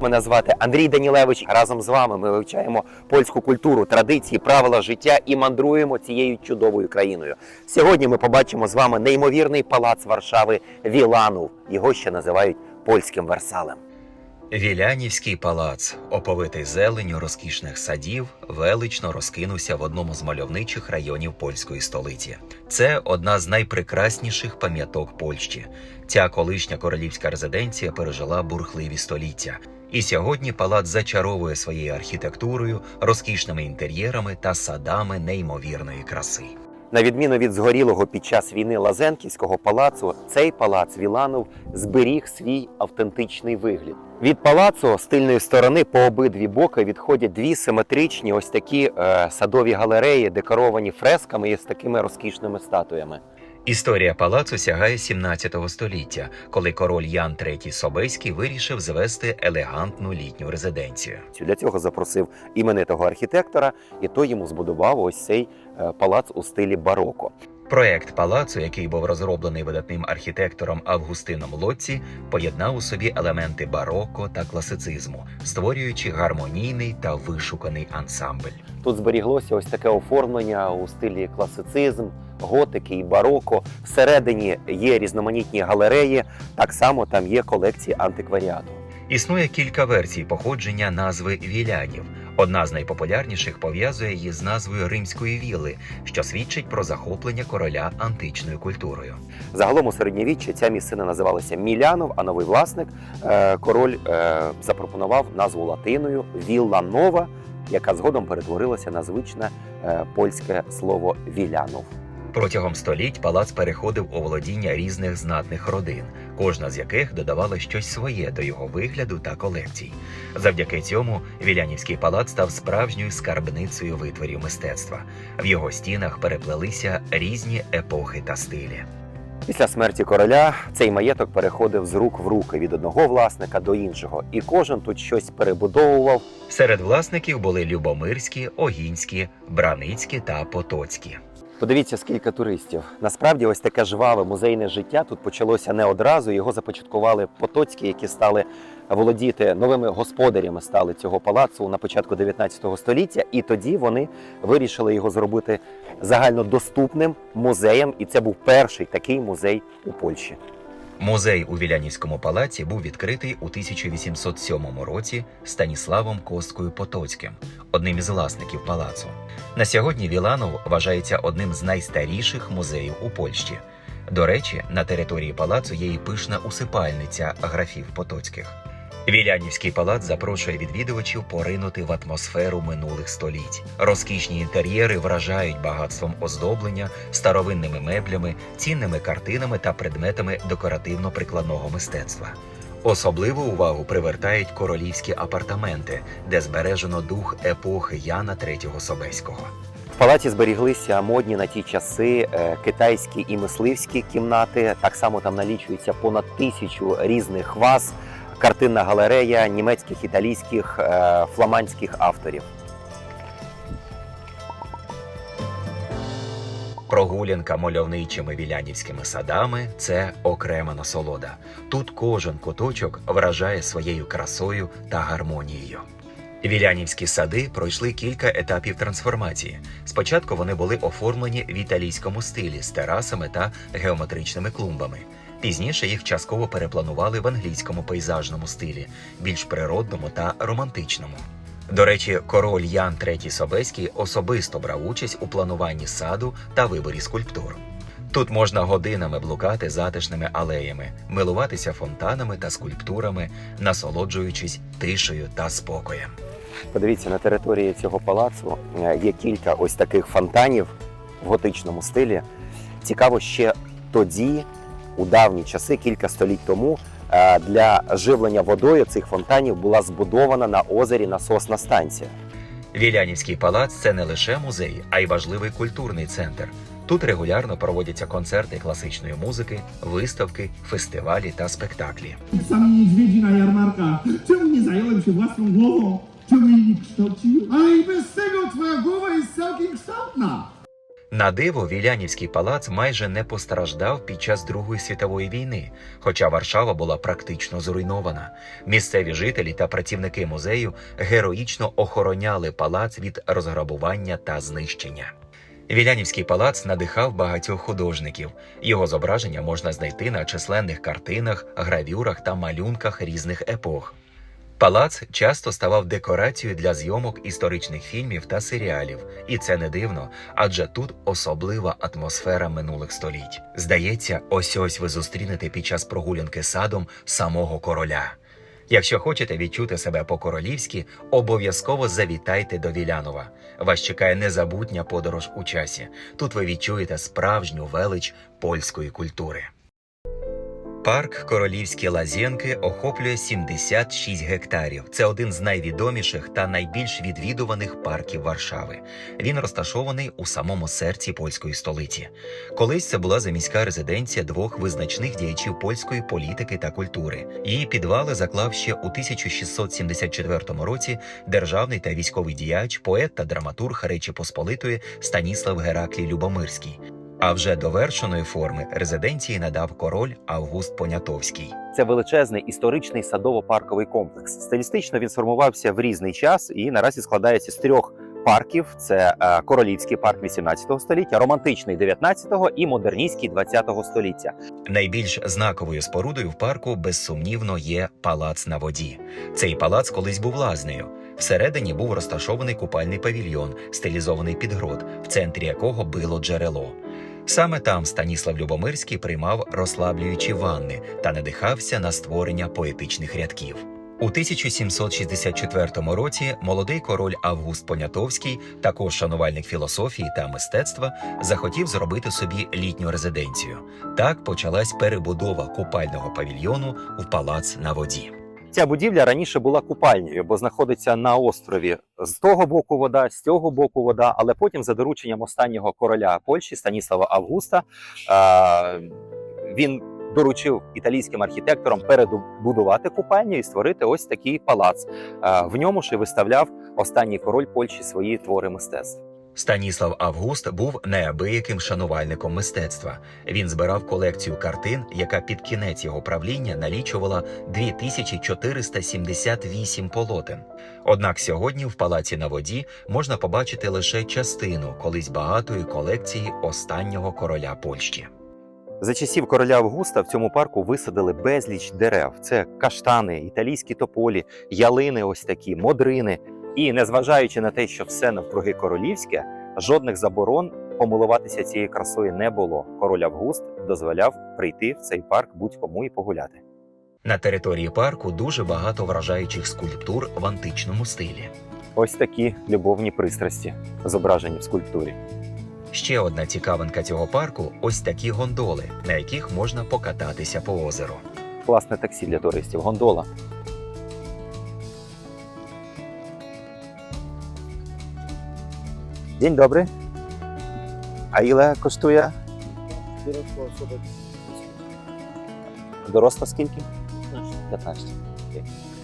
Мене звати Андрій Данілевич. Разом з вами ми вивчаємо польську культуру, традиції, правила життя і мандруємо цією чудовою країною. Сьогодні ми побачимо з вами неймовірний палац Варшави Віланов. Його ще називають польським Версалем. Вілянівський палац, оповитий зеленню розкішних садів, велично розкинувся в одному з мальовничих районів польської столиці. Це одна з найпрекрасніших пам'яток Польщі. Ця колишня королівська резиденція пережила бурхливі століття. І сьогодні палац зачаровує своєю архітектурою, розкішними інтер'єрами та садами неймовірної краси. На відміну від згорілого під час війни Лазенківського палацу, цей палац Віланов зберіг свій автентичний вигляд. Від палацу з тильної сторони по обидві боки відходять дві симетричні ось такі е, садові галереї, декоровані фресками і з такими розкішними статуями. Історія палацу сягає 17 століття, коли король Ян III Собеський вирішив звести елегантну літню резиденцію. Для цього запросив іменитого архітектора, і той йому збудував ось цей палац у стилі бароко. Проект палацу, який був розроблений видатним архітектором Августином Лоці, поєднав у собі елементи бароко та класицизму, створюючи гармонійний та вишуканий ансамбль. Тут зберіглося ось таке оформлення у стилі класицизм, готики і бароко. Всередині є різноманітні галереї. Так само там є колекції антикваріату. Існує кілька версій походження назви Вілянів. Одна з найпопулярніших пов'язує її з назвою римської вілли, що свідчить про захоплення короля античною культурою. Загалом у середньовіччі ця місцина називалася Мілянов, а новий власник е, король е, запропонував назву латиною Вілла Нова, яка згодом перетворилася на звичне е, польське слово Вілянов. Протягом століть палац переходив у володіння різних знатних родин, кожна з яких додавала щось своє до його вигляду та колекцій. Завдяки цьому Вілянівський палац став справжньою скарбницею витворів мистецтва. В його стінах переплелися різні епохи та стилі. Після смерті короля цей маєток переходив з рук в руки від одного власника до іншого, і кожен тут щось перебудовував. Серед власників були Любомирські, Огінські, Браницькі та Потоцькі. Подивіться, скільки туристів. Насправді, ось таке жваве музейне життя тут почалося не одразу. Його започаткували потоцькі, які стали володіти новими господарями стали цього палацу на початку 19 століття. І тоді вони вирішили його зробити загальнодоступним музеєм. І це був перший такий музей у Польщі. Музей у Вілянівському палаці був відкритий у 1807 році Станіславом Косткою Потоцьким, одним із власників палацу. На сьогодні Віланов вважається одним з найстаріших музеїв у Польщі. До речі, на території палацу є і пишна усипальниця графів Потоцьких. Вілянівський палац запрошує відвідувачів поринути в атмосферу минулих століть. Розкішні інтер'єри вражають багатством оздоблення, старовинними меблями, цінними картинами та предметами декоративно-прикладного мистецтва. Особливу увагу привертають королівські апартаменти, де збережено дух епохи Яна III Собеського. В палаці зберіглися модні на ті часи е, китайські і мисливські кімнати. Так само там налічується понад тисячу різних ваз, картинна галерея німецьких, італійських, е, фламандських авторів. Прогулянка мальовничими вілянівськими садами це окрема насолода. Тут кожен куточок вражає своєю красою та гармонією. Вілянівські сади пройшли кілька етапів трансформації. Спочатку вони були оформлені в італійському стилі з терасами та геометричними клумбами. Пізніше їх частково перепланували в англійському пейзажному стилі, більш природному та романтичному. До речі, король Ян III Собеський особисто брав участь у плануванні саду та виборі скульптур. Тут можна годинами блукати затишними алеями, милуватися фонтанами та скульптурами, насолоджуючись тишею та спокоєм. Подивіться, на території цього палацу е, є кілька ось таких фонтанів в готичному стилі. Цікаво, ще тоді, у давні часи, кілька століть тому, е, для живлення водою цих фонтанів була збудована на озері насосна станція. Вілянівський палац це не лише музей, а й важливий культурний центр. Тут регулярно проводяться концерти класичної музики, виставки, фестивалі та спектаклі. jarmarkach. Czemu nie zająłem się własną głową? Czemu jej nie kształciłem? A i bez tego twoja głowa jest całkiem kształtna. На диво, Вілянівський палац майже не постраждав під час Другої світової війни, хоча Варшава була практично зруйнована. Місцеві жителі та працівники музею героїчно охороняли палац від розграбування та знищення. Вілянівський палац надихав багатьох художників. Його зображення можна знайти на численних картинах, гравюрах та малюнках різних епох. Палац часто ставав декорацією для зйомок історичних фільмів та серіалів, і це не дивно, адже тут особлива атмосфера минулих століть. Здається, ось ось ви зустрінете під час прогулянки садом самого короля. Якщо хочете відчути себе по-королівськи, обов'язково завітайте до Вілянова. Вас чекає незабутня подорож у часі. Тут ви відчуєте справжню велич польської культури. Парк Королівські Лазєнки охоплює 76 гектарів. Це один з найвідоміших та найбільш відвідуваних парків Варшави. Він розташований у самому серці польської столиці. Колись це була заміська резиденція двох визначних діячів польської політики та культури. Її підвали заклав ще у 1674 році державний та військовий діяч, поет та драматург Речі Посполитої Станіслав Гераклій Любомирський. А вже довершеної форми резиденції надав король Август Понятовський. Це величезний історичний садово-парковий комплекс. Стилістично він сформувався в різний час і наразі складається з трьох парків: це е, королівський парк 18 століття, романтичний 19-го і модерністський 20-го століття. Найбільш знаковою спорудою в парку безсумнівно є палац на воді. Цей палац колись був лазнею. Всередині був розташований купальний павільйон, стилізований під грот, в центрі якого било джерело. Саме там Станіслав Любомирський приймав розслаблюючі ванни та надихався на створення поетичних рядків. У 1764 році молодий король Август Понятовський, також шанувальник філософії та мистецтва, захотів зробити собі літню резиденцію. Так почалась перебудова купального павільйону в палац на воді. Ця будівля раніше була купальнею, бо знаходиться на острові. З того боку вода, з цього боку вода. Але потім, за дорученням останнього короля Польщі Станіслава Августа, він доручив італійським архітекторам перебудувати купальню і створити ось такий палац. В ньому ж і виставляв останній король Польщі свої твори мистецтв. Станіслав Август був неабияким шанувальником мистецтва. Він збирав колекцію картин, яка під кінець його правління налічувала 2478 полотен. Однак сьогодні в палаці на воді можна побачити лише частину колись багатої колекції останнього короля Польщі. За часів короля Августа в цьому парку висадили безліч дерев. Це каштани, італійські тополі, ялини, ось такі, модрини. І незважаючи на те, що все навкруги королівське, жодних заборон помилуватися цією красою не було. Король Август дозволяв прийти в цей парк будь-кому і погуляти. На території парку дуже багато вражаючих скульптур в античному стилі. Ось такі любовні пристрасті, зображені в скульптурі. Ще одна цікавинка цього парку ось такі гондоли, на яких можна покататися по озеру. Класне таксі для туристів. Гондола. День добрий. А ile коштує? Dorosła osoba Доросла скільки? 15. 15.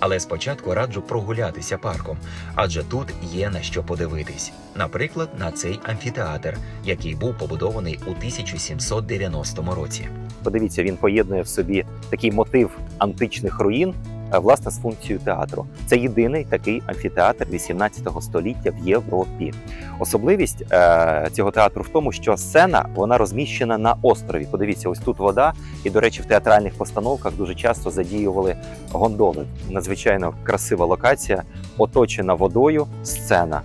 Але спочатку раджу прогулятися парком, адже тут є на що подивитись. Наприклад, на цей амфітеатр, який був побудований у 1790 році. Подивіться, він поєднує в собі такий мотив античних руїн, власне, з функцією театру. Це єдиний такий амфітеатр 18 століття в Європі. Особливість е, цього театру в тому, що сцена вона розміщена на острові. Подивіться, ось тут вода, і, до речі, в театральних постановках дуже часто задіювали гондоли. Надзвичайно красива локація, оточена водою, сцена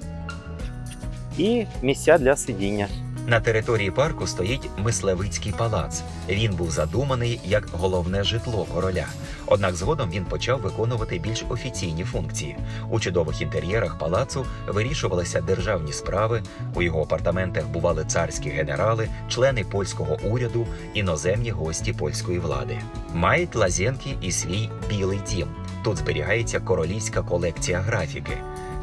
і місця для сидіння. На території парку стоїть мислевицький палац. Він був задуманий як головне житло короля. Однак згодом він почав виконувати більш офіційні функції. У чудових інтер'єрах палацу вирішувалися державні справи. У його апартаментах бували царські генерали, члени польського уряду, іноземні гості польської влади. Мають лазєнки і свій білий дім. Тут зберігається королівська колекція графіки.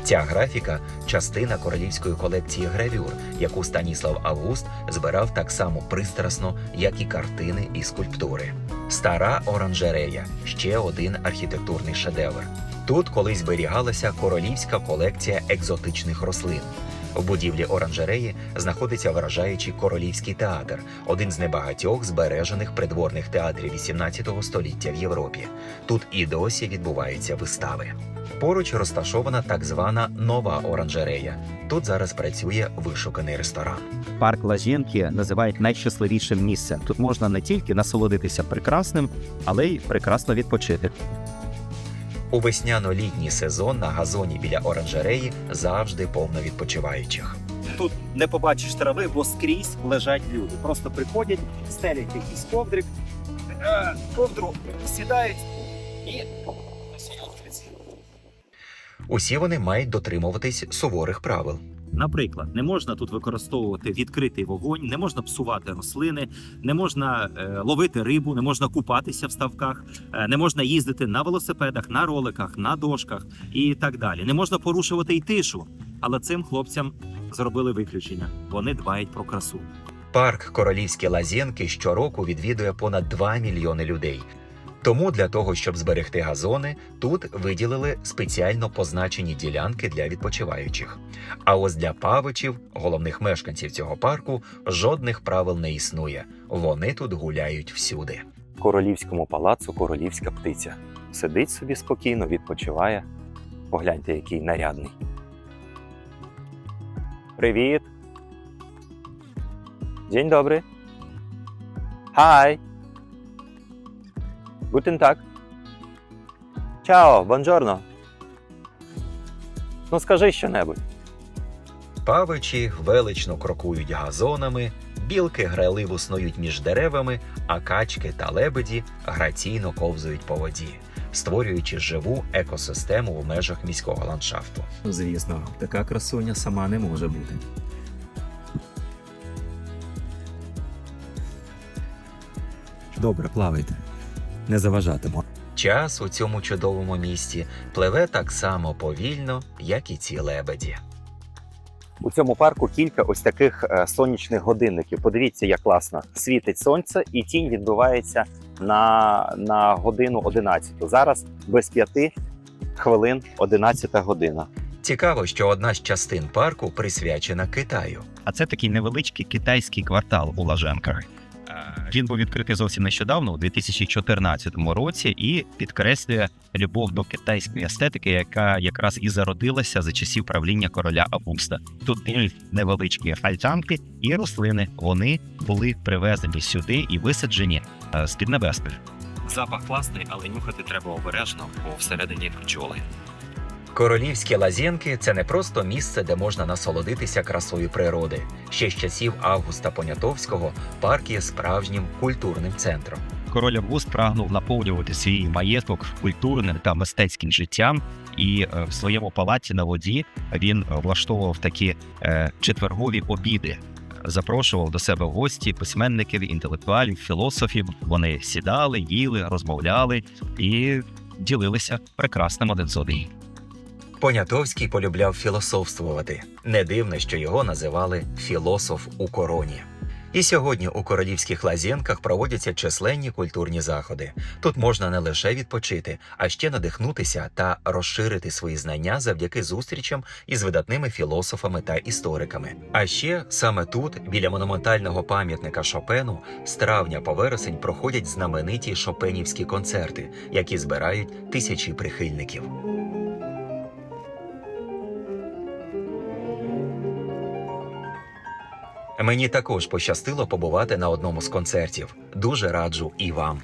Ця графіка частина королівської колекції гравюр, яку Станіслав Август збирав так само пристрасно, як і картини і скульптури. Стара оранжерея ще один архітектурний шедевр. Тут колись зберігалася королівська колекція екзотичних рослин. В будівлі оранжереї знаходиться вражаючий королівський театр, один з небагатьох збережених придворних театрів XVIII століття в Європі. Тут і досі відбуваються вистави. Поруч розташована так звана нова оранжерея. Тут зараз працює вишуканий ресторан. Парк Лажінки називають найщасливішим місцем. Тут можна не тільки насолодитися прекрасним, але й прекрасно відпочити. У весняно-літній сезон на газоні біля оранжереї завжди повно відпочиваючих. Тут не побачиш трави, бо скрізь лежать люди. Просто приходять, стелять якийсь ковдрик, е, ковдру сідають і. Усі вони мають дотримуватись суворих правил. Наприклад, не можна тут використовувати відкритий вогонь, не можна псувати рослини, не можна е, ловити рибу, не можна купатися в ставках, е, не можна їздити на велосипедах, на роликах, на дошках і так далі. Не можна порушувати й тишу. Але цим хлопцям зробили виключення. Вони дбають про красу. Парк Королівські Лазєнки щороку відвідує понад 2 мільйони людей. Тому для того, щоб зберегти газони, тут виділили спеціально позначені ділянки для відпочиваючих. А ось для павичів, головних мешканців цього парку, жодних правил не існує. Вони тут гуляють всюди. В королівському палацу королівська птиця. Сидить собі спокійно, відпочиває. Погляньте, який нарядний. Привіт. День добрий. Хай. Guten Tag. Чао, бонжорно. Ну скажи щонебудь. Павичі велично крокують газонами, білки грайливо снують між деревами, а качки та лебеді граційно ковзають по воді, створюючи живу екосистему в межах міського ландшафту. Звісно, така красуня сама не може бути. Добре, плавайте. Не заважатиму. Час у цьому чудовому місті пливе так само повільно, як і ці лебеді. У цьому парку кілька ось таких е, сонячних годинників. Подивіться, як класно світить сонце, і тінь відбувається на, на годину 11. Зараз без п'яти хвилин 11 година. Цікаво, що одна з частин парку присвячена Китаю. А це такий невеличкий китайський квартал у Лаженках. Він був відкритий зовсім нещодавно, у 2014 році, і підкреслює любов до китайської естетики, яка якраз і зародилася за часів правління короля Августа. Тут невеличкі альтанки і рослини. Вони були привезені сюди і висаджені е, з під небески. Запах класний, але нюхати треба обережно, бо всередині бджоли. Королівські лазєнки це не просто місце, де можна насолодитися красою природи. Ще з часів Августа Понятовського парк є справжнім культурним центром. король Август прагнув наповнювати свій маєток культурним та мистецьким життям, і е, в своєму палаці на воді він влаштовував такі е, четвергові обіди. Запрошував до себе гості письменників, інтелектуалів, філософів. Вони сідали, їли, розмовляли і ділилися прекрасним один з одним. Понятовський полюбляв філософствувати. Не дивно, що його називали філософ у короні. І сьогодні у королівських лазєнках проводяться численні культурні заходи. Тут можна не лише відпочити, а ще надихнутися та розширити свої знання завдяки зустрічам із видатними філософами та істориками. А ще саме тут, біля монументального пам'ятника Шопену, з травня по вересень проходять знамениті шопенівські концерти, які збирають тисячі прихильників. Мені також пощастило побувати на одному з концертів. Дуже раджу і вам.